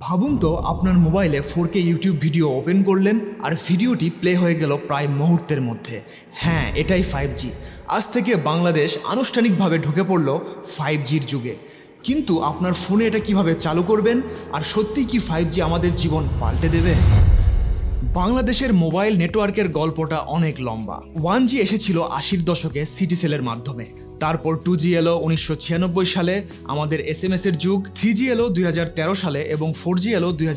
ভাবুন তো, আপনার মোবাইলে four K YouTube video open করলেন আর ভিডিওটি প্লে হয়ে গেল প্রায় মুহূর্তের মধ্যে। হ্যাঁ এটাই ফাইভ জি আজ থেকে বাংলাদেশ আনুষ্ঠানিকভাবে ঢুকে পড়ল ফাইভ জির যুগে। কিন্তু আপনার ফোনে এটা কীভাবে চালু করবেন? আর সত্যিই কি ফাইভ জি আমাদের জীবন পাল্টে দেবে? বাংলাদেশের মোবাইল নেটওয়ার্কের গল্পটা অনেক লম্বা। ওয়ান জি এসেছিল আশির দশকে সিটি সেলের মাধ্যমে। তারপর টু জি এলো উনিশশো ছিয়ানব্বই সালে, আমাদের এস এম এস এর যুগ থ্রি জি এলো দুই সালে এবং ফোর জি এলো দুই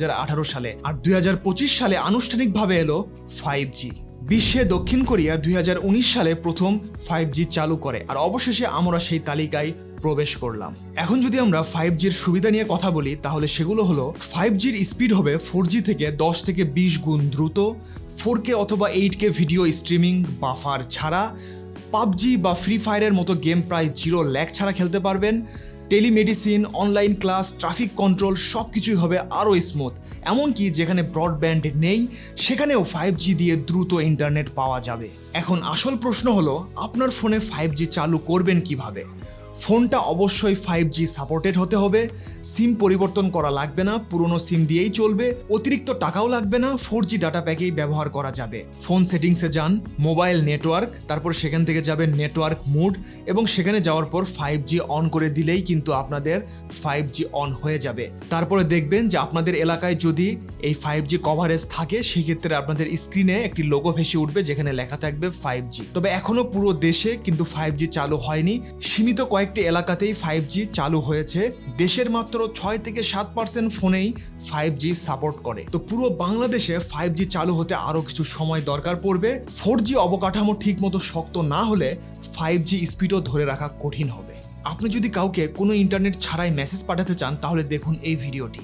সালে। আর দু হাজার পঁচিশ সালে আনুষ্ঠানিকভাবে এলো ফাইভ জি বিশ্বে দক্ষিণ কোরিয়া দু হাজার উনিশ সালে প্রথম ফাইভ জি চালু করে, আর অবশেষে আমরা সেই তালিকায় প্রবেশ করলাম। এখন যদি আমরা ফাইভ জির সুবিধা নিয়ে কথা বলি, তাহলে সেগুলো হলো ফাইভ জির স্পিড হবে ফোর জি থেকে দশ থেকে বিশ গুণ দ্রুত ফোর কে অথবা eight K video streaming buffer ছাড়া পাবজি বা ফ্রি ফায়ারের মতো গেম প্রায় জিরো ল্যাক ছাড়া খেলতে পারবেন। Telemedicine online class traffic control সব কিছুই হবে আরও স্মুথ এমনকি যেখানে ব্রডব্যান্ড নেই, সেখানেও ফাইভ জি দিয়ে দ্রুত ইন্টারনেট পাওয়া যাবে। এখন আসল প্রশ্ন হলো, আপনার ফোনে ফাইভ জি চালু করবেন কীভাবে? ফোনটা অবশ্যই ফাইভ জি সাপোর্টেড হতে হবে। সিম পরিবর্তন করা লাগবে না, পুরনো সিম দিয়েই চলবে। অতিরিক্ত টাকাও লাগবে না ফোর জি ডাটা প্যাকেই ব্যবহার করা যাবে। ফোন সেটিংসে যান মোবাইল নেটওয়ার্ক তারপর সেখান থেকে যাবেন নেটওয়ার্ক মুড এবং সেখানে যাওয়ার পর ফাইভ জি অন করে দিলেই কিন্তু আপনাদের ফাইভ জি অন হয়ে যাবে। তারপরে দেখবেন যে আপনাদের এলাকায় যদি এই ফাইভ জি কভারেজ থাকে, সেক্ষেত্রে আপনাদের স্ক্রিনে একটি লোগো ভেসে উঠবে যেখানে লেখা থাকবে ফাইভ জি তবে এখনও পুরো দেশে কিন্তু ফাইভ জি চালু হয়নি। সীমিত কয়েকটি এলাকাতেই ফাইভ জি চালু হয়েছে। দেশের মাত্র ছয় থেকে সাত পার্সেন্ট ফোনেই ফাইভ জি সাপোর্ট করে। তো পুরো বাংলাদেশে ফাইভ জি চালু হতে আরও কিছু সময় দরকার পড়বে। ফোর জি অবকাঠামো ঠিক মতো শক্ত না হলে ফাইভ জি স্পিডও ধরে রাখা কঠিন হবে। আপনি যদি কাউকে কোনো ইন্টারনেট ছাড়াই মেসেজ পাঠাতে চান, তাহলে দেখুন এই ভিডিওটি